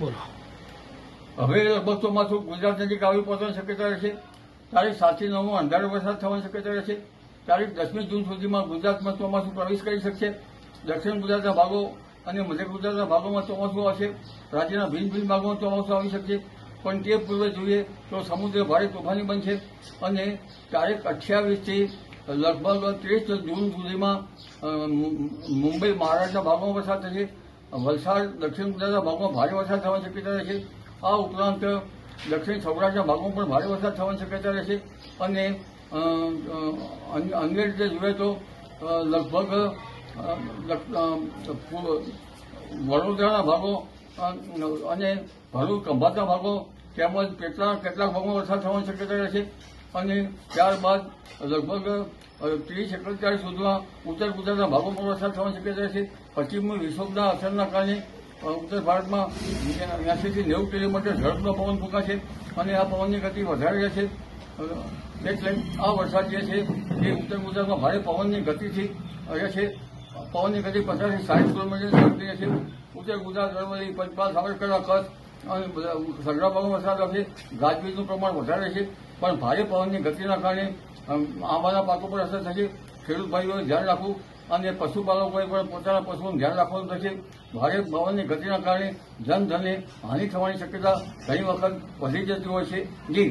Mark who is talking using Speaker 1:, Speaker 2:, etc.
Speaker 1: બોલો.
Speaker 2: હવે લગભગ ચોમાસું ગુજરાત નજીક આવી પહોંચવાની શક્યતા રહેશે. તારીખ સાતથી નવમાં અંધારો વરસાદ થવાની શક્યતા રહેશે. તારીખ દસમી જૂન સુધીમાં ગુજરાતમાં ચોમાસું પ્રવેશ કરી શકશે. દક્ષિણ ગુજરાતના ભાગો અને મધ્ય ગુજરાતના ભાગોમાં ચોમાસું આવશે. રાજ્યના ભિન્ન ભિન્ન ભાગોમાં ચોમાસું આવી શકશે. પણ તે પૂર્વે જોઈએ તો સમુદ્ર ભારે તોફાની બનશે અને તારીખ અઠ્યાવીસથી લગભગ ત્રીસ જૂન સુધીમાં મુંબઈ, મહારાષ્ટ્રના ભાગોમાં વરસાદ થશે. વલસાડ, દક્ષિણ ગુજરાતના ભાગમાં ભારે વરસાદ થવાની શક્યતા રહેશે. આ ઉપરાંત દક્ષિણ સૌરાષ્ટ્રના ભાગમાં પણ ભારે વરસાદ થવાની શક્યતા રહેશે. અને અન્ય રીતે જોઈએ તો લગભગ વડોદરાના ભાગો અને ભરૂચ, ખંભાતના ભાગો તેમજ કેટલાક કેટલાક ભાગોમાં વરસાદ થવાની શક્યતા રહેશે. અને ત્યારબાદ લગભગ ત્રીસ એકત્રીસ સુધીમાં ઉત્તર ગુજરાતના ભાગોમાં વરસાદ થવાની શક્યતા છે. પશ્ચિમી વિક્ષોભના અસરના કારણે ઉત્તર ભારતમાં એંસીથી નેવું કિલોમીટર ઝડપનો પવન ફૂંકાશે અને આ પવનની ગતિ વધારે રહેશે એટલે આ વરસાદ જે છે એ ઉત્તર ગુજરાતમાં ભારે પવનની ગતિથી રહેશે પવનની ગતિ પચાસથી સાઠ કિલોમીટર ઝડપી રહેશે ઉત્તર ગુજરાત અરવલ્લી પંચમહાલ સાબરકાંઠા, કચ્છ અને બધા સઘળા ભાગમાં વરસાદ આવશે ગાજવીજનું પ્રમાણ વધારે રહેશે પણ ભારે પવનની ગતિના કારણે આંબાના પાકો પર અસર થશે. ખેડૂત ભાઈઓએ ધ્યાન રાખવું અને પશુપાલકોએ પણ પોતાના પશુઓનું ધ્યાન રાખવાનું થશે. ભારે પવનની ગતિના કારણે જનધને હાનિ થવાની શક્યતા ઘણી વખત વધી જતી હોય છે. જી.